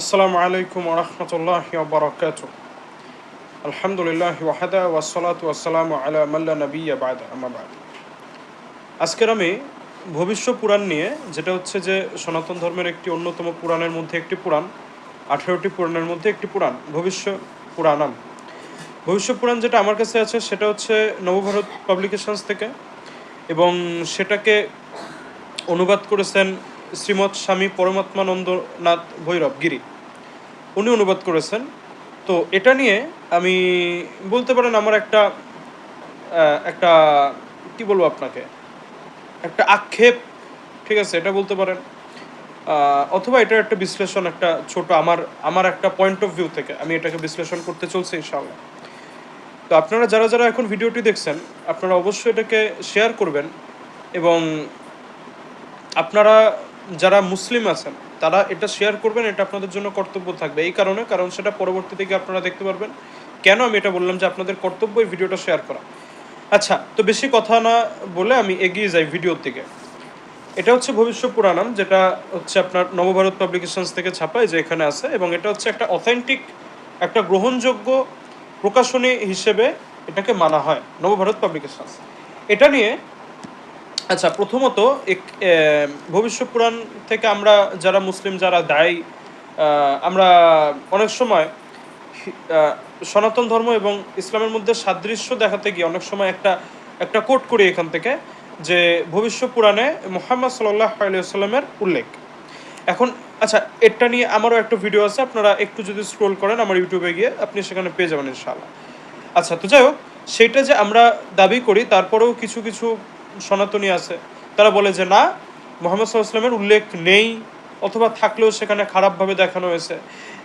আসসালামু আলাইকুম রহমতুল্লাহ বারকাত আলহামদুলিল্লাহ ওয়াহাদা ওয়াসালাত ওয়াসালাম আলা মাল্লা নবিয়া বাদ আমাবাদ আজকের আমি ভবিষ্য পুরাণ নিয়ে, যেটা হচ্ছে যে সনাতন ধর্মের একটি অন্যতম পুরাণের মধ্যে একটি পুরাণ, আঠেরোটি পুরাণের মধ্যে একটি পুরাণ, ভবিষ্য পুরাণাম। ভবিষ্য পুরাণ যেটা আমার কাছে আছে, সেটা হচ্ছে নবভারত পাবলিকেশনস থেকে এবং সেটাকে অনুবাদ করেছেন শ্রীমৎ স্বামী পরমাত্মানন্দনাথ ভৈরব গিরি। উনি অনুবাদ করেছেন। তো এটা নিয়ে আমি বলতে পারেন আমার একটা একটা, কি বলব আপনাকে? একটা আক্ষেপ, ঠিক আছে, এটা বলতে পারেন। অথবা এটার একটা বিশ্লেষণ, একটা ছোট আমার আমার একটা পয়েন্ট অফ ভিউ থেকে আমি এটাকে বিশ্লেষণ করতে চলছি, ইনশাআল্লাহ। তো আপনারা যারা যারা এখন ভিডিওটি দেখছেন, আপনারা অবশ্যই এটাকে শেয়ার করবেন এবং আপনারা যারা মুসলিম আছেন, তারা এটা শেয়ার করবেন, এটা আপনাদের জন্য কর্তব্য থাকবে। এই কারণে, কারণ সেটা পরবর্তী থেকে আপনারা দেখতে পারবেন। কেন আমি এটা বললাম যে আপনাদের কর্তব্য এই ভিডিওটা শেয়ার করা? আচ্ছা তো বেশি কথা না বলে আমি এগিয়ে যাই ভিডিওর দিকে। এটা হচ্ছে ভবিষ্য পুরাণাম, যেটা হচ্ছে আপনার নবভারত পাবলিকেশনস থেকে ছাপায়, যে এখানে আছে, এবং এটা হচ্ছে একটা অথেন্টিক একটা গ্রহণযোগ্য প্রকাশনী হিসেবে এটাকে মানা হয়, নবভারত পাবলিকেশনস এটা নিয়ে আচ্ছা প্রথমত এক- ভবিষ্য পুরাণ থেকে আমরা যারা মুসলিম, যারা দায়ী আমরা অনেক সময় সনাতন ধর্ম এবং ইসলামের মধ্যে সাদৃশ্য দেখাতে গিয়ে অনেক সময় একটা একটা কোট করি এখান থেকে যে ভবিষ্য পুরাণে মোহাম্মদ সাল্লাহ আলিয়াল্লামের উল্লেখ। এখন আচ্ছা এটা নিয়ে আমারও একটা ভিডিও আছে, আপনারা একটু যদি স্ক্রোল করেন আমার ইউটিউবে গিয়ে আপনি সেখানে পেয়ে যাবেন ইনশাআল্লাহ। আচ্ছা তো যাই হোক, সেটা যে আমরা দাবি করি, তারপরেও কিছু কিছু সনাতনী আছে, তারা বলে যে না, মোহাম্মদ সাল্লামের উল্লেখ নেই, অথবা থাকলেও সেখানে খারাপভাবে দেখানো হয়েছে।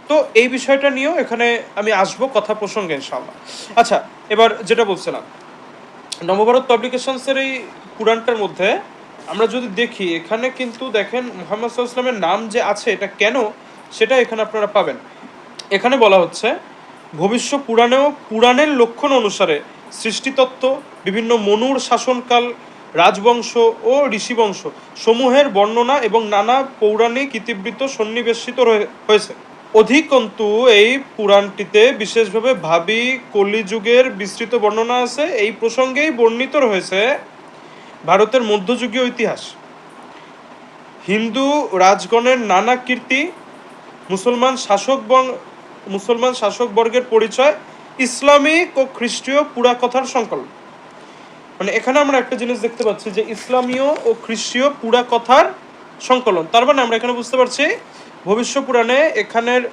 তো এই বিষয়টা নিয়েও এখানে আমি আসব কথা প্রসঙ্গে, ইনশাআল্লাহ। আচ্ছা এবার যেটা বলছিলাম, নবভারত পাবলিকেশনসের এই পুরাণটার মধ্যে আমরা যদি দেখি, এখানে কিন্তু দেখেন মোহাম্মদ সাল্লামের নাম যে আছে, এটা কেন? সেটা এখানে আপনারা পাবেন। এখানে বলা হচ্ছে, ভবিষ্য পুরাণেও পুরাণের লক্ষণ অনুসারে সৃষ্টিতত্ত্ব, বিভিন্ন মনুর শাসনকাল রাজবংশ ও ঋষিবংশ সমূহের বর্ণনা এবং নানা পৌরাণিক ইতিবৃত্ত সন্নিবেশিত হয়েছে। অধিকন্তু এই পুরাণটিতে বিশেষভাবে ভাবি কলিযুগের বিস্তৃত বর্ণনা আছে। এই প্রসঙ্গেই বর্ণিত রয়েছে ভারতের মধ্যযুগীয় ইতিহাস। হিন্দু রাজগণের নানা কীর্তি, মুসলমান শাসক মুসলমান শাসক বর্গের পরিচয়, ইসলামিক ও খ্রিস্টীয় পুরাকথার সংকলন। মানে এখানে আমরা একটা জিনিস দেখতে পাচ্ছি যে ইসলামীয় ও খ্রিস্টীয় পুরা কথার সংকলন। তার মানে আমরা এখানে বুঝতে পারছি ভবিষ্য পুরাণে এখানের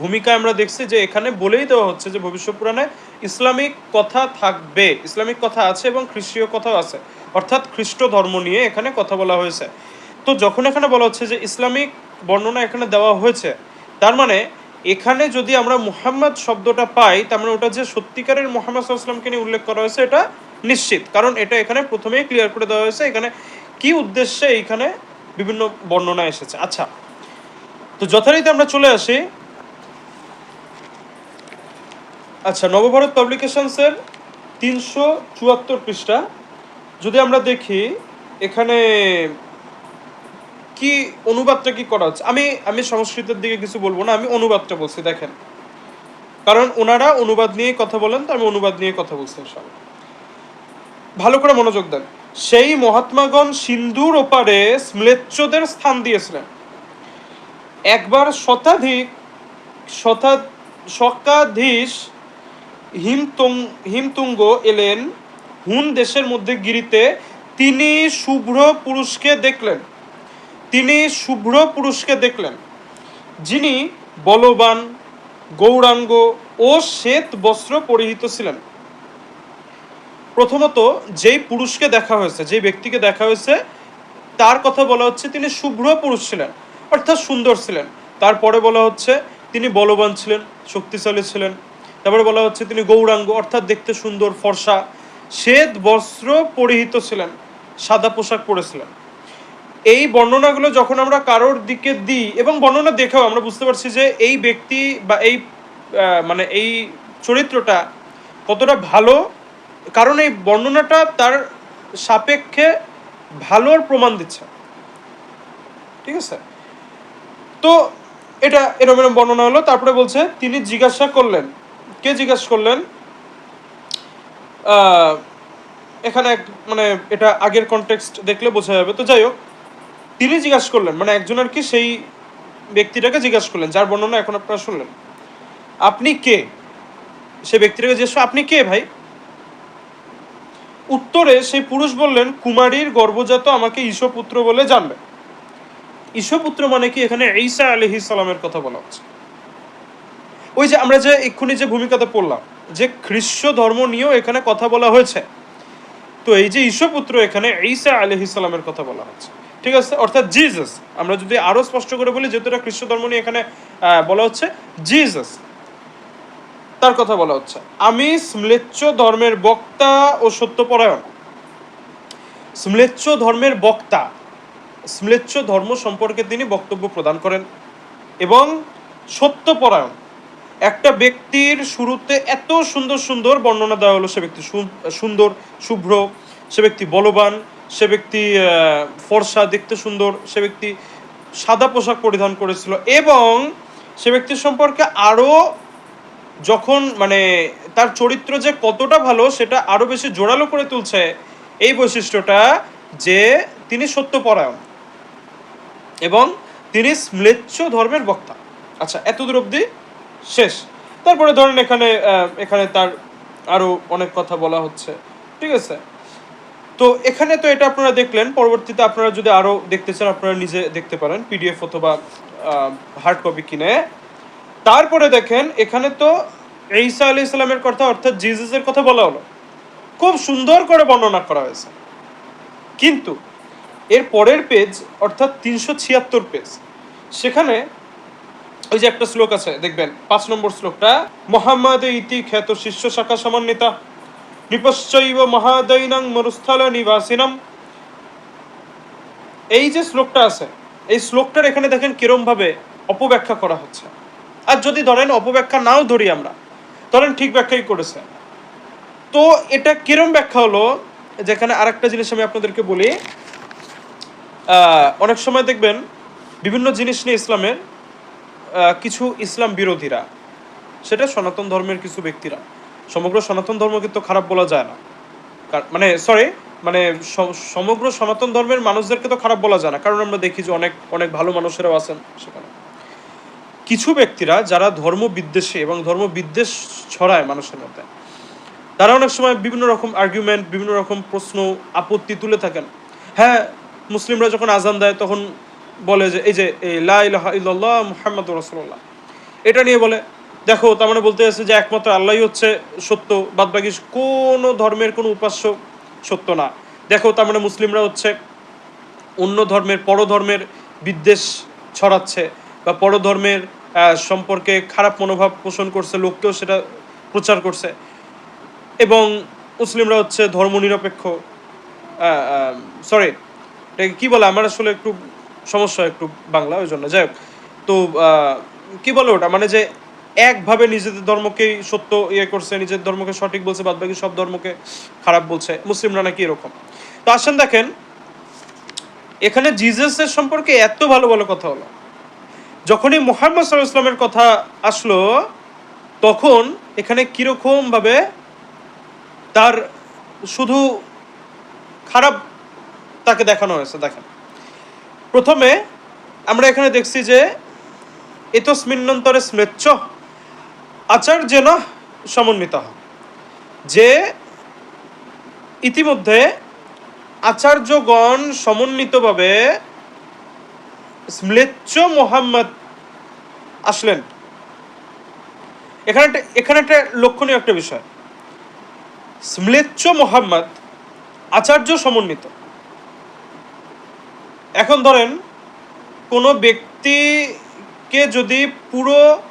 ভূমিকা আমরা দেখছি যে এখানে বলেই দেওয়া হচ্ছে যে ভবিষ্য পুরাণে ইসলামিক কথা থাকবে, ইসলামিক কথা আছে এবং খ্রিস্টীয় কথাও আছে। অর্থাৎ খ্রিস্ট ধর্ম নিয়ে এখানে কথা বলা হয়েছে। তো যখন এখানে বলা হচ্ছে যে ইসলামিক বর্ণনা এখানে দেওয়া হয়েছে, তার মানে এখানে যদি আমরা মুহাম্মদ শব্দটা পাই, তার মানে ওটা যে সত্যিকারের মোহাম্মদ সাল্লামকে নিয়ে উল্লেখ করা হয়েছে, এটা নিশ্চিত। কারণ এটা এখানে প্রথমেই ক্লিয়ার করে দেওয়া হয়েছে, এখানে কি উদ্দেশ্যে এইখানে বিভিন্ন বর্ণনা এসেছে। আচ্ছা তো যথারীতি আমরা চলে আসি। আচ্ছা নবভারত পাবলিকেশনসের তিনশো চুয়াত্তর পৃষ্ঠা। যদি আমরা দেখি, এখানে কি অনুবাদটা কি করা হচ্ছে? আমি আমি সংস্কৃতের দিকে কিছু বলব না, আমি অনুবাদটা বলছি, দেখেন। কারণ ওনারা অনুবাদ নিয়ে কথা বলেন, তো আমি অনুবাদ নিয়ে কথা বলছি সব ভালো করে মনোযোগ দেন। সেই মহাত্মাগণ সিন্ধুর ওপারে স্ম্লেচ্ছদের স্থান দিয়েছিলেন। একবার শতাধিক, শতা, শকাধীশ হিমতুং, হিমতুঙ্গ এলেন, হুন দেশের মধ্যে গিরিতে। তিনি শুভ্র পুরুষকে দেখলেন। তিনি শুভ্র পুরুষকে দেখলেন। যিনি বলবান, গৌরাঙ্গ ও শ্বেত বস্ত্র পরিহিত ছিলেন। প্রথমত যেই পুরুষকে দেখা হয়েছে, যেই ব্যক্তিকে দেখা হয়েছে, তার কথা বলা হচ্ছে তিনি শুভ্র পুরুষ ছিলেন, অর্থাৎ সুন্দর ছিলেন। তারপরে বলা হচ্ছে তিনি বলবান ছিলেন, শক্তিশালী ছিলেন। তারপরে বলা হচ্ছে তিনি গৌরাঙ্গ, অর্থাৎ দেখতে সুন্দর, ফর্সা। শ্বেত, বস্ত্র পরিহিত ছিলেন, সাদা পোশাক পরেছিলেন। এই বর্ণনাগুলো যখন আমরা কারোর দিকে দিই, এবং বর্ণনা দেখেও আমরা বুঝতে পারছি যে এই ব্যক্তি বা এই মানে এই চরিত্রটা কতটা ভালো কারণ এই বর্ণনাটা তার সাপেক্ষে ভালোর প্রমাণ দিচ্ছে। ঠিক আছে? তো এটা এরম এরম বর্ণনা হলো, তারপরে বলছে, তিনি জিজ্ঞাসা করলেন। কে জিজ্ঞাসা করলেন? এখানে এক মানে এটা আগের কনটেক্সট দেখলে বোঝা যাবে। তো যাই হোক, তিনি জিজ্ঞাসা করলেন মানে একজন আর কি সেই ব্যক্তিটাকে জিজ্ঞাসা করলেন, যার বর্ণনা এখন আপনারা শুনলেন। আপনি কে? সে ব্যক্তিটাকে জিজ্ঞেস আপনি কে ভাই? উত্তরে সেই পুরুষ বললেন, কুমারীর গর্ভজাত আমাকে ঈশপুত্র বলে জানবে। ঈশপুত্র মানে কি? এখানে ঈসা আলহি সালামের কথা বলা হচ্ছে। ওই যে আমরা যে এক্ষুনি যে ভূমিকাতে পড়লাম, যে খ্রিস্ট ধর্ম নিয়েও এখানে কথা বলা হয়েছে। তো এই যে ঈশপুত্র, এখানে ঈসা আলহি সালামের কথা বলা হচ্ছে। ঠিক আছে? অর্থাৎ জিজাস আমরা যদি আরও স্পষ্ট করে বলি, যেহেতু এটা খ্রিস্ট ধর্ম নিয়ে এখানে বলা হচ্ছে জিজাস তার কথা বলা হচ্ছে। আমি স্মলেচ্ছ ধর্মের বক্তা ও সত্যপরায়ণ। স্মলেচ্ছ ধর্মের বক্তা। স্মলেচ্ছ ধর্ম সম্পর্কে তিনি বক্তব্য প্রদান করেন এবং সত্যপরায়ণ। একটা ব্যক্তির শুরুতে এত সুন্দর সুন্দর বর্ণনা দেওয়া হলো, সে ব্যক্তি সুন্দর, শুভ্র, সে ব্যক্তি বলবান, সে ব্যক্তি ফর্সা, দেখতে সুন্দর, সে ব্যক্তি সাদা পোশাক পরিধান করেছিল এবং সে ব্যক্তির সম্পর্কে আরও যখন মানে তার চরিত্র যে কতটা ভালো সেটা আরও বেশি জোরালো করে তুলছে, এই বৈশিষ্ট্যটা যে তিনি সত্যপরায়ণ এবং তিনি স্মলেচ্ছ ধর্মের বক্তা। আচ্ছা এত দূর অব্দি শেষ। তারপরে ধরেন এখানে এখানে তার আরও অনেক কথা বলা হচ্ছে। ঠিক আছে? তো এখানে তো এটা আপনারা দেখলেন, পরবর্তীতে আপনারা যদি আরও দেখতে চান, আপনারা নিজে দেখতে পারেন, পিডিএফ অথবা হার্ড কপি কিনে। তারপরে দেখেন, এখানে তো ঈসা আলি ইসলামের কথা, অর্থাৎ জিজাসের কথা বলা হলো। খুব সুন্দর করে বর্ণনা করা হয়েছে। কিন্তু এর পরের পেজ অর্থাৎ তিনশো ছিয়াত্তর পেজ সেখানে ওই যে একটা শ্লোক আছে, দেখবেন, পাঁচ নম্বর শ্লোকটা, মোহাম্মদ ইতি খ্যাত শিষ্য শাখা সমন্বিতা, নিপশ্চৈব মহাদৈনাং মরুস্থল নিবাসিনম। এই যে শ্লোকটা আছে, এই শ্লোকটার এখানে দেখেন কিরম ভাবে অপব্যাখ্যা করা হচ্ছে। আর যদি ধরেন অপব্যাখ্যা নাও ধরি আমরা, ধরেন ঠিক ব্যাখ্যাই করেছে। তো এটা কিরম ব্যাখ্যা হলো? যেখানে আরেকটা জিনিস আমি আপনাদেরকে বলি অনেক সময় দেখবেন বিভিন্ন জিনিস নিয়ে ইসলামের কিছু ইসলাম বিরোধীরা, সেটা সনাতন ধর্মের কিছু ব্যক্তিরা, সমগ্র সনাতন ধর্ম কিন্তু খারাপ বলা যায় না। মানে সরি মানে সমগ্র সনাতন ধর্মের মানুষদেরকে তো খারাপ বলা যায় না। কারণ আমরা দেখি যে অনেক অনেক ভালো মানুষেরাও আছেন সেখানে। কিছু ব্যক্তিরা যারা ধর্ম বিদ্বেষে এবং ধর্ম বিদ্বেষ ছড়ায় মানুষের মধ্যে, তারা অনেক সময় বিভিন্ন রকম আর্গুমেন্ট বিভিন্ন রকম প্রশ্ন, আপত্তি তুলে থাকেন। হ্যাঁ মুসলিমরা যখন আজান দেয়, তখন বলে যে, এই যে, এই লা ইলাহা ইল্লাল্লাহ মুহাম্মাদুর রাসূলুল্লাহ। এটা নিয়ে বলে, দেখো, তার মানে বলতে আছে যে একমাত্র আল্লাহই হচ্ছে সত্য, বাদবাকি কোনো ধর্মের কোনো উপাস্য সত্য না। দেখো, তার মানে মুসলিমরা হচ্ছে অন্য ধর্মের পরধর্মের বিদ্বেষ ছড়াচ্ছে। বা পরধর্মের সম্পর্কে খারাপ মনোভাব পোষণ করছে লোককেও সেটা প্রচার করছে। এবং মুসলিমরা হচ্ছে ধর্মনিরপেক্ষ সরি এটাকে কি বলে? আমার আসলে একটু সমস্যা একটু বাংলা, ওই জন্য। যাই হোক, তো কি বলে ওটা? মানে যে একভাবে নিজেদের ধর্মকেই সত্য ইয়ে করছে, নিজের ধর্মকে সঠিক বলছে বাদ বাকি সব ধর্মকে খারাপ বলছে। মুসলিমরা নাকি এরকম? তো আসেন দেখেন, এখানে জিজাসের সম্পর্কে এত ভালো ভালো কথা হলো। যখনই মোহাম্মদ সাল্লাহ ইসলামের কথা আসলো, তখন এখানে কীরকমভাবে তার শুধু খারাপ তাকে দেখানো হয়েছে, দেখেন। প্রথমে আমরা এখানে দেখছি যে এতস্মিন্নন্তরে স্মৃচ্ছ আচার্যেন সমন্বিত যে ইতিমধ্যে আচার্যগণ সমন্বিতভাবে স্মৃচ্ছ মোহাম্মদ আসলেন। এখানে এখানে একটা লক্ষণীয় একটা বিষয়। স্মৃচ্ছ মোহাম্মদ আচার্য সমন্বিত। এখন ধরেন, কোনো ব্যক্তিকে যদি পুরো,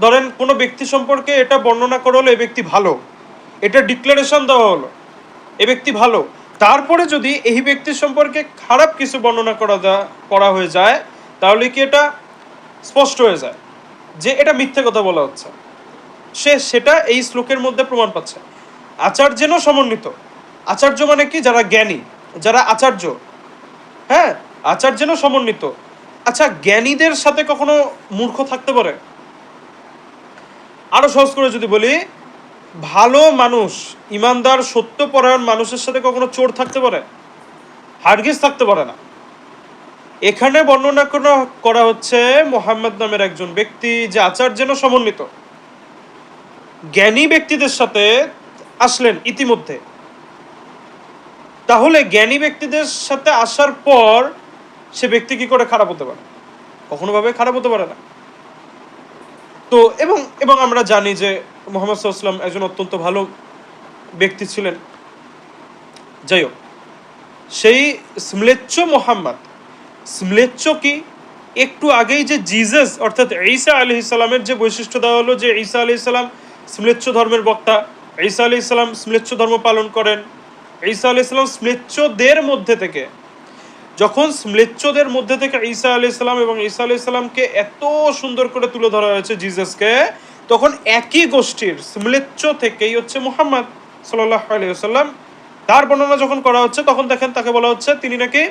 ধরেন কোনো ব্যক্তি সম্পর্কে এটা বর্ণনা করা হলো, এ ব্যক্তি ভালো। এটা ডিক্লারেশন দেওয়া হলো, এ ব্যক্তি ভালো। তারপরে যদি এই ব্যক্তির সম্পর্কে খারাপ কিছু বর্ণনা করা করা হয়ে যায়, তাহলে কি এটা স্পষ্ট হয়ে যায়? যে এটা মিথ্যে কথা বলা হচ্ছে। সে সেটা এই শ্লোকের মধ্যে প্রমাণ পাচ্ছে। আচার্যেনও সমন্বিত। আচার্য মানে কি? যারা জ্ঞানী, যারা আচার্য। হ্যাঁ? আচার্যেনও সমন্বিত। আচ্ছা জ্ঞানীদের সাথে কখনো মূর্খ থাকতে পারে? আরও সহজ করে যদি বলি ভালো মানুষ, ইমানদার, সত্যপরায়ণ মানুষের সাথে কখনো চোর থাকতে পারে? হারগিজ থাকতে পারে না। এখানে বর্ণনা করা- হচ্ছে মোহাম্মদ নামের একজন ব্যক্তি যে আচার্যেন সমন্বিত। জ্ঞানী ব্যক্তিদের সাথে আসলেন ইতিমধ্যে। তাহলে জ্ঞানী ব্যক্তিদের সাথে আসার পর সে ব্যক্তি কি করে খারাপ হতে পারে? কখনো ভাবে খারাপ হতে পারে না। তো এবং এবং আমরা জানি যে মোহাম্মদ সাল্লাম একজন অত্যন্ত ভালো ব্যক্তি ছিলেন। যাই হোক সেই স্মলেচ্ছ মোহাম্মদ, স্মলেচ্ছ কি? একটু আগেই যে জিজাস, অর্থাৎ ঈসা আলি ইসলামের যে বৈশিষ্ট্য দেওয়া হলো যে ঈসা আলি ইসলাম স্মলেচ্ছ ধর্মের বক্তা, ঈসা আলি ইসলাম স্মলেচ্ছ ধর্ম পালন করেন। ঈসা আলি ইসলাম স্মলেচ্ছদের মধ্যে থেকে, যখন স্মলেচ্ছদের মধ্যে থেকে ঈসা আলি ইসলাম এবং ঈসা আলি ইসলামকে এত সুন্দর করে তুলে ধরা হয়েছে জিজাসকে তখন একই গোষ্ঠীর স্মলেচ্ছ থেকেই হচ্ছে মুহাম্মদ সাল্লাহ আলিয়াল্লাম তার বর্ণনা যখন করা হচ্ছে, তখন দেখেন তাকে বলা হচ্ছে তিনি নাকি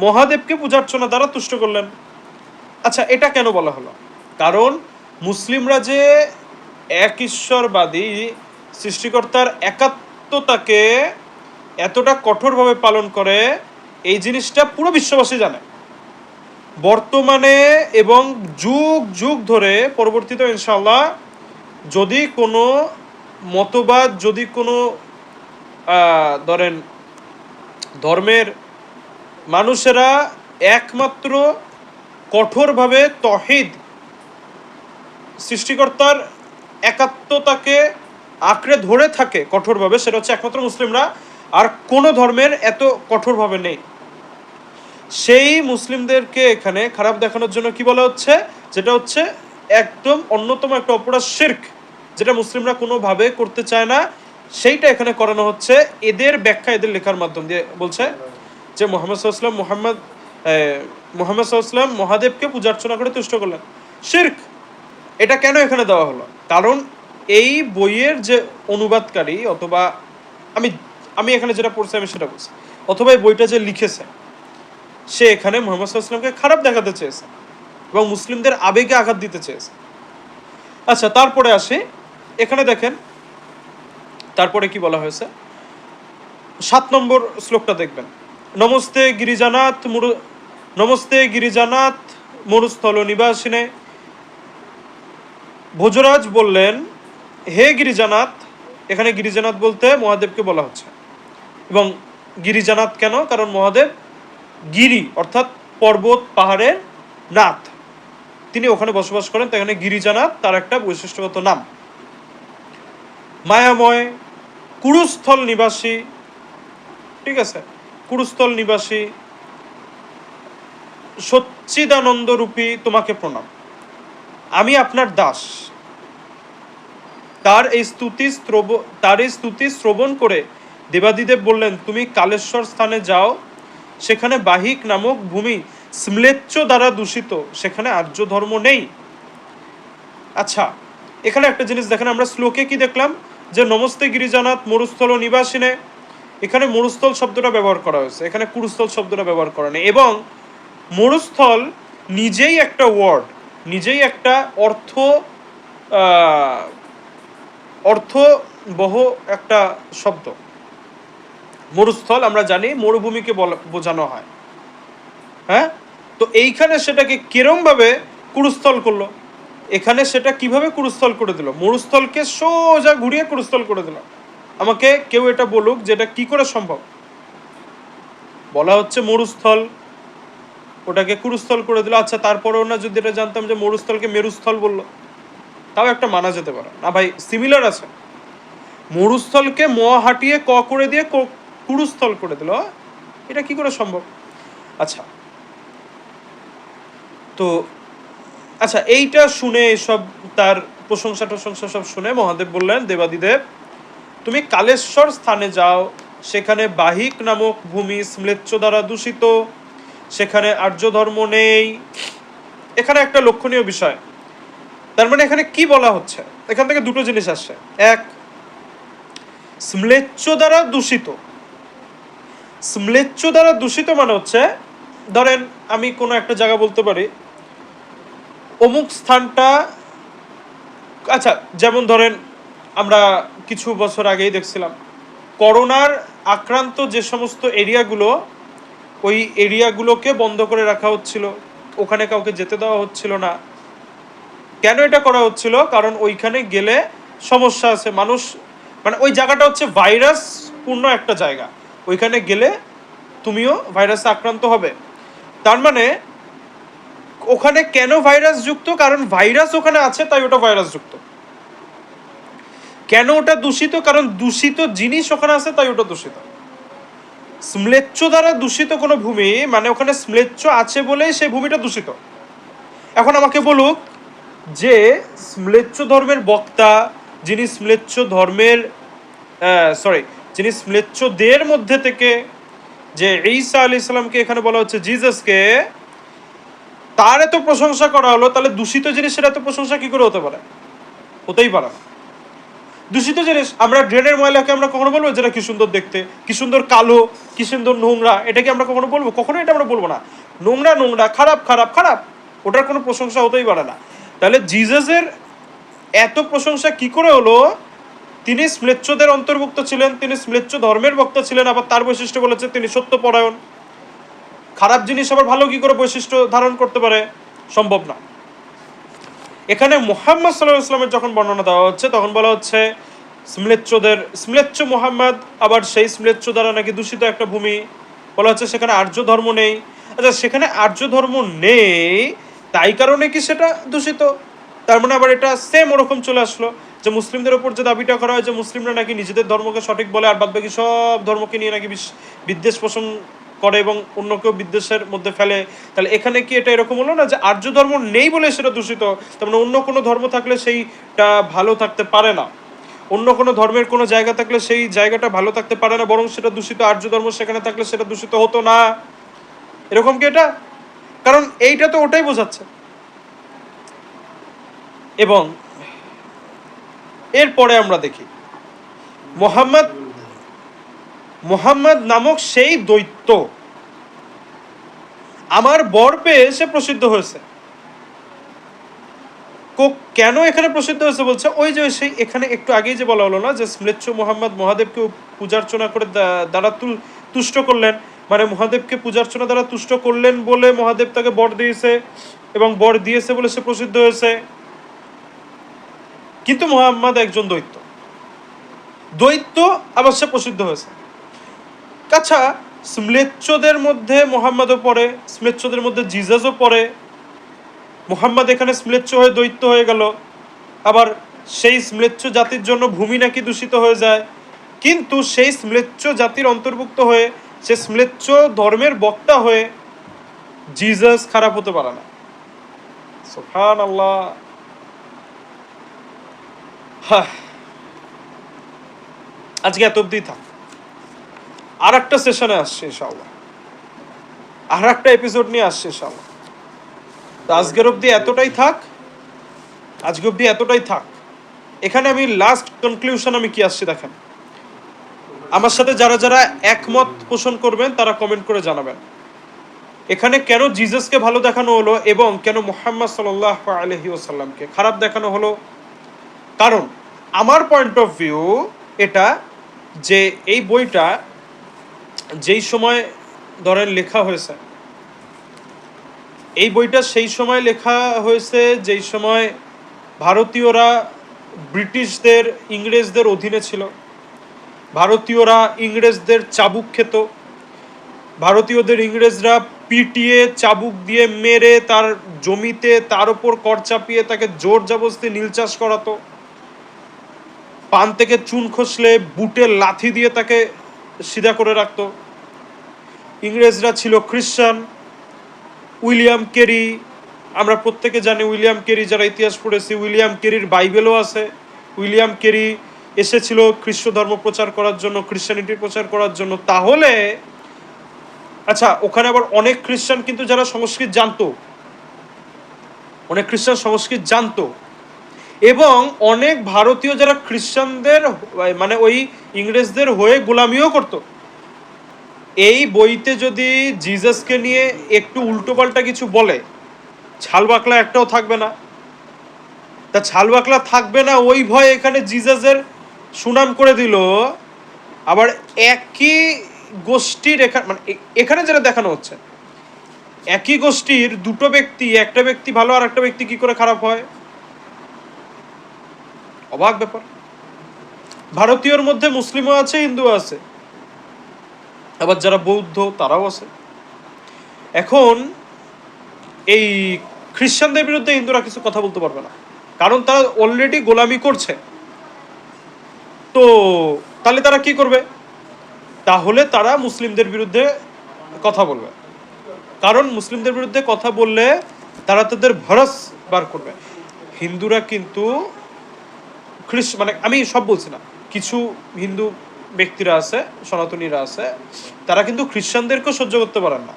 মহাদেবকে পূজার্চনা দ্বারা তুষ্ট করলেন। আচ্ছা এটা কেন বলা হলো? কারণ মুসলিমরা যে এক ঈশ্বরবাদী সৃষ্টিকর্তার একাত্মতাকে এতটা কঠোরভাবে পালন করে, এই জিনিসটা পুরো বিশ্ববাসী জানে। বর্তমানে এবং যুগ যুগ ধরে পরবর্তীতে ইনশাল্লাহ যদি কোনো মতবাদ, যদি কোনো ধরেন, ধর্মের মানুষেরা একমাত্র কঠোরভাবে তহিদ সৃষ্টিকর্তার একাত্মতাকে আঁকড়ে ধরে থাকে কঠোরভাবে, সেটা হচ্ছে একমাত্র মুসলিমরা, আর কোনো ধর্মের এত কঠোরভাবে নেই। সেই মুসলিমদেরকে এখানে খারাপ দেখানোর জন্য কি বলা হচ্ছে? যেটা হচ্ছে একদম অন্যতম একটা অপরাধ শির্ক, যেটা মুসলিমরা কোনোভাবে করতে চায় না। সেইটা এখানে করানো হচ্ছে। এদের ব্যাখ্যা এদের লেখার মাধ্যম দিয়ে বলছে যে মোহাম্মদ সাল্লাম মোহাম্মদ মোহাম্মদ সাল্লাম মহাদেবকে পূজার্চনা করে তুষ্ট করলেন। শির্ক, এটা কেন এখানে দেওয়া হলো? কারণ এই বইয়ের যে অনুবাদকারী অথবা আমি আমি এখানে যেটা পড়ছি আমি সেটা বলছি। অথবা এই বইটা যে লিখেছে সে এখানে মোহাম্মদ খারাপ দেখাতে চেয়েছে এবং মুসলিমদের আবেগে আঘাত দিতে চেয়েছে। আচ্ছা তারপরে আসি। এখানে দেখেন, তারপরে কি বলা হয়েছে? সাত নম্বর শ্লোকটা দেখবেন। নমস্তে গিরিজানাথ মুরু, নমস্তে গিরিজানাথ মরুস্থল নিবাসিনে। ভোজরাজ বললেন, হে গিরিজানাথ, এখানে গিরিজানাথ বলতে মহাদেবকে বলা হচ্ছে। এবং গিরিজানাথ কেন? কারণ মহাদেব গিরি, অর্থাৎ পর্বত পাহাড়ের নাথ। তিনি ওখানে বসবাস করেন, তো এখানে গিরিজানাথ, তার একটা বৈশিষ্ট্যগত নাম। মায়াময় কুরুস্থল নিবাসী, ঠিক আছে? কুরুস্থল নিবাসী সচ্চিদানন্দ রূপী তোমাকে প্রণাম। আমি আপনার দাস। তার এই স্তুতি শ্রব তার এই স্তুতি শ্রবণ করে দেবাদিদেব বললেন, তুমি কালেশ্বর স্থানে যাও সেখানে বাহিক নামক ভূমি স্মলেচ্ছ দ্বারা দূষিত সেখানে আর্য ধর্ম নেই। আচ্ছা এখানে একটা জিনিস দেখেন আমরা শ্লোকে কি দেখলাম? যে নমস্তে গিরিজানাথ মরুস্থল নিবাসিনে। এখানে মরুস্থল শব্দটা ব্যবহার করা হয়েছে এখানে কুরুস্থল শব্দটা ব্যবহার করা নেই। এবং মরুস্থল নিজেই একটা ওয়ার্ড নিজেই একটা অর্থ আহ, অর্থ বহ একটা শব্দ। মরুস্থল আমরা জানি, মরুভূমিকে বোঝানো হয়। হ্যাঁ? তো এইখানে সেটাকে কিরম ভাবে কুরুস্থল করল? এখানে সেটা কীভাবে কুরুস্থল করে দিল? মরুস্থলকে সোজা ঘুরিয়ে কুরুস্থল করে দিল। আমাকে কেউ এটা বলুক যে এটা কি করে সম্ভব? বলা হচ্ছে মরুস্থল। ওটাকে কুরুস্থল করে দিল। আচ্ছা তারপরেও না যদি এটা জানতাম যে মরুস্থলকে মেরুস্থল বলল? তাও একটা মানা যেতে পারে। না ভাই সিমিলার আছে। মরুস্থলকে ম হাটিয়ে ক করে দিয়ে কুরুস্থল করে দিল। এটা কি করে সম্ভব? আচ্ছা। তো আচ্ছা এইটা শুনে সব তার প্রশংসা টশংসা সব শুনে মহাদেব বললেন, দেবাদিদেব, তুমি কালেশ্বর স্থানে যাও। সেখানে বাহিক নামক ভূমি স্মলেচ্ছ দ্বারা দূষিত। সেখানে আর্য ধর্ম নেই। এখানে একটা লক্ষণীয় বিষয়। তার মানে এখানে কি বলা হচ্ছে? এখান থেকে দুটো জিনিস আসছে। এক, স্মলেচ্ছ দ্বারা দূষিত। স্মলেচ্ছ দ্বারা দূষিত মানে হচ্ছে, ধরেন আমি কোনো একটা জায়গা বলতে পারি, অমুক স্থানটা আচ্ছা যেমন ধরেন আমরা কিছু বছর আগেই দেখছিলাম, করোনার আক্রান্ত যে সমস্ত এরিয়াগুলো, ওই এরিয়াগুলোকে বন্ধ করে রাখা হচ্ছিল, ওখানে কাউকে যেতে দেওয়া হচ্ছিল না। কেন এটা করা হচ্ছিল? কারণ ওইখানে গেলে সমস্যা আছে। মানুষ মানে ওই জায়গাটা হচ্ছে ভাইরাস পূর্ণ একটা জায়গা। ওইখানে গেলে তুমিও ভাইরাসে আক্রান্ত হবে। তার মানে ওখানে কেন ভাইরাস যুক্ত? কারণ ভাইরাস ওখানে আছে, তাই ওটা ভাইরাস যুক্ত। কেন ওটা দূষিত? কারণ দূষিত জিনিস ওখানে আছে, তাই ওটা দূষিত। স্ম্লেচ্ছ দ্বারা দূষিত কোনো ভূমি মানে ওখানে স্ম্লেচ্ছ আছে বলেই সেই ভূমিটা দূষিত। এখন আমাকে বলুক যে স্ম্লেচ্ছ ধর্মের বক্তা, যিনি স্ম্লেচ্ছ ধর্মের সরি যিনি স্ম্লেচ্ছদের মধ্যে থেকে যে ঈসা আলি ইসলামকে এখানে বলা হচ্ছে জিজাসকে, তার এত প্রশংসা করা হলো, তাহলে দূষিত জিনিসের এত প্রশংসা কি করে হতে পারে? হতেই পারে। দূষিত জিনিস, আমরা ড্রেনের ময়লাকে আমরা কখনো বলব যেটা কি সুন্দর দেখতে, কি সুন্দর কালো, কি সুন্দর নোংরা, এটা কি আমরা কখনো বলব? কখনো এটা আমরা বলব না। নোংরা নোংরা, খারাপ খারাপ খারাপ, ওটার কোনো প্রশংসা হতেই পারে না। তাহলে জিজাসের এত প্রশংসা কি করে হলো? তিনি স্ম্লেচ্ছদের অন্তর্ভুক্ত ছিলেন, তিনি স্ম্লেচ্ছ ধর্মের বক্তা ছিলেন, আবার তার বৈশিষ্ট্য বলেছে তিনি সত্যপরায়ণ। খারাপ জিনিস আবার ভালো কি করে বৈশিষ্ট্য ধারণ করতে পারে? সম্ভব না। এখানে মোহাম্মদ সাল্লাহ ইসলামের যখন বর্ণনা দেওয়া হচ্ছে, তখন বলা হচ্ছে স্মলেচ্ছদের, স্মলেচ্ছ মোহাম্মদ, আবার সেই স্মলেচ্ছ দ্বারা নাকি দূষিত একটা ভূমি। বলা হচ্ছে সেখানে আর্য ধর্ম নেই। আচ্ছা সেখানে আর্য ধর্ম নেই, তাই কারণে কি সেটা দূষিত? তার মানে আবার এটা সেম ওরকম চলে আসলো যে মুসলিমদের ওপর যে দাবিটা করা হয় যে মুসলিমরা নাকি নিজেদের ধর্মকে সঠিক বলে আর বাদ বাকি সব ধর্মকে নিয়ে নাকি বিদ্বেষ পোষণ করে এবং অন্য কেউ বিদ্বেষের মধ্যে ফেলে। তাহলে এখানে কি এটা এরকম হলো না যে আর্য ধর্ম নেই বলে সেটা দূষিত? তার মানে অন্য কোনো ধর্ম থাকলে সেইটা ভালো থাকতে পারে না। অন্য কোনো ধর্মের কোনো জায়গা থাকলে সেই জায়গাটা ভালো থাকতে পারে না, বরং সেটা দূষিত আর্য ধর্ম সেখানে থাকলে সেটা দূষিত হতো না। এরকম কি এটা? কারণ এইটা তো ওটাই বোঝাচ্ছে। এবং এরপরে আমরা দেখি। মোহাম্মদ মোহাম্মদ নামক সেই দৈত্য আমার বর পেয়ে সে প্রসিদ্ধ হয়েছে। কেন এখানে প্রসিদ্ধ হয়েছে বলছে? ওই যে সেই, এখানে একটু আগেই যে বলা হলো না, যে স্মলেচ্ছ মোহাম্মদ মহাদেবকে পূজার্চনা করে দ্বারা তুষ্ট করলেন। মানে মহাদেবকে পূজার্চনা দ্বারা তুষ্ট করলেন বলে মহাদেব তাকে বর দিয়েছে এবং বর দিয়েছে বলে সে প্রসিদ্ধ হয়েছে। কিন্তু মোহাম্মদ একজন দৈত্য। দৈত্য আবার সে প্রসিদ্ধ হয়েছে। আচ্ছা স্মলেচ্ছদের মধ্যে মোহাম্মদও পড়ে স্মলেচ্ছদের মধ্যে জিজাসও পড়ে। মোহাম্মদ এখানে স্মলেচ্ছ হয়ে দৈত্য হয়ে গেল। আবার সেই স্মলেচ্ছ জাতির জন্য ভূমি নাকি দূষিত হয়ে যায়। কিন্তু সেই স্মলেচ্ছ জাতির অন্তর্ভুক্ত হয়ে, সে স্মলেচ্ছ ধর্মের বক্তা হয়ে জিজাস খারাপ হতে পারে না। সুফান আল্লাহ হ্যাঁ আজকে এত অব্দি থাক। আর একটা সেশনে আসছে ইনশাল্লাহ আর একটা এপিসোড নিয়ে আসছে ইনশাল্লাহ তো আজকের অবধি এতটাই থাক। আজকে অবধি এতটাই থাক। এখানে আমি লাস্ট কনক্লুশন আমি কি আসছি দেখেন। আমার সাথে যারা যারা একমত পোষণ করবেন, তারা কমেন্ট করে জানাবেন। এখানে কেন জিজাসকে ভালো দেখানো হলো এবং কেন মোহাম্মদ সাল্লাহ আলহি ওসাল্লামকে খারাপ দেখানো হলো? কারণ আমার পয়েন্ট অফ ভিউ এটা যে এই বইটা যেই সময় ধরেন লেখা হয়েছে, এই বইটা সেই সময় লেখা হয়েছে যেই সময় ভারতীয়রা ব্রিটিশদের, ইংরেজদের অধীনে ছিল। ভারতীয়রা ইংরেজদের চাবুক খেত। ভারতীয়দের ইংরেজরা পিটিয়ে চাবুক দিয়ে মেরে তার জমিতে, তার ওপর কর চাপিয়ে তাকে জোর জবস্তি নীল চাষ করাতো। পান থেকে চুন খসলে বুটে লাথি দিয়ে তাকে সিধা করে রাখতো। ইংরেজরা ছিল খ্রিস্টান উইলিয়াম কেরি, আমরা প্রত্যেকে জানি উইলিয়াম কেরি যারা ইতিহাস পড়েছি, উইলিয়াম কেরির বাইবেলও আছে। উইলিয়াম কেরি এসেছিল খ্রিস্ট ধর্ম প্রচার করার জন্য, খ্রিস্টানিটি প্রচার করার জন্য। তাহলে আচ্ছা ওখানে আবার অনেক খ্রিস্টান কিন্তু যারা সংস্কৃত জানতো। অনেক খ্রিস্টান সংস্কৃত জানতো। এবং অনেক ভারতীয় যারা খ্রিস্টানদের মানে ওই ইংরেজদের হয়ে গোলামিও করত। এই বইতে যদি জিজাসকে নিয়ে একটু উল্টোপাল্টা কিছু বলে ছালবাকলা একটাও থাকবে না। তা ছালবাকলা থাকবে না, ওই ভয় এখানে জিজাসের সুনাম করে দিল। আবার একই গোষ্ঠীর এখানে মানে এখানে যেটা দেখানো হচ্ছে, একই গোষ্ঠীর দুটো ব্যক্তি, একটা ব্যক্তি ভালো আর একটা ব্যক্তি কি করে খারাপ হয়? অবাক ব্যাপার। ভারতীয়র মধ্যে মুসলিমও আছে, হিন্দুও আছে। আবার যারা বৌদ্ধ, তারাও আছে। এখন এই খ্রিস্টানদের বিরুদ্ধে হিন্দুরা কিছু কথা বলতে পারবে না। কারণ তারা অলরেডি গোলামি করছে। তো তাহলে তারা কি করবে? তাহলে তারা মুসলিমদের বিরুদ্ধে কথা বলবে। কারণ মুসলিমদের বিরুদ্ধে কথা বললে তারা তাদের ভরস বার করবে। হিন্দুরা কিন্তু খ্রিস্ট মানে আমি সব বলছি না। কিছু হিন্দু ব্যক্তিরা আছে, সনাতনীরা আছে, তারা কিন্তু খ্রিস্টানদেরকেও সহ্য করতে পারেন না।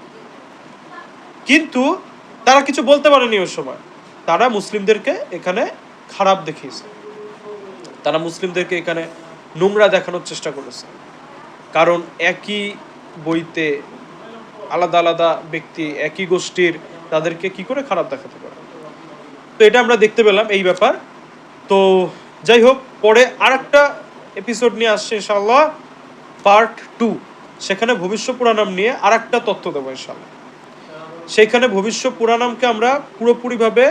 কিন্তু তারা কিছু বলতে পারেনি ওই সময়। তারা মুসলিমদেরকে এখানে খারাপ দেখিয়েছে। তারা মুসলিমদেরকে এখানে নোংরা দেখানোর চেষ্টা করেছে। কারণ একই বইতে আলাদা আলাদা ব্যক্তি, একই গোষ্ঠীর তাদেরকে কি করে খারাপ দেখাতে পারে? তো এটা আমরা দেখতে পেলাম এই ব্যাপার। তো যাই হোক পরে আর একটা এপিসোড নিয়ে আসছে ইনশাল্লাহ পার্ট টু সেখানে ভবিষ্য পুরাণাম নিয়ে আর একটা তথ্য দেবো ইনশাল্লাহ সেইখানে ভবিষ্য পুরাণামকে আমরা পুরোপুরিভাবে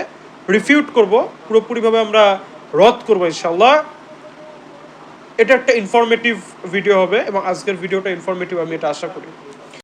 রিফিউট করব, পুরোপুরিভাবে আমরা রদ করব ইনশাল্লাহ এটা একটা ইনফরমেটিভ ভিডিও হবে এবং আজকের ভিডিওটা ইনফরমেটিভ আমি এটা আশা করি।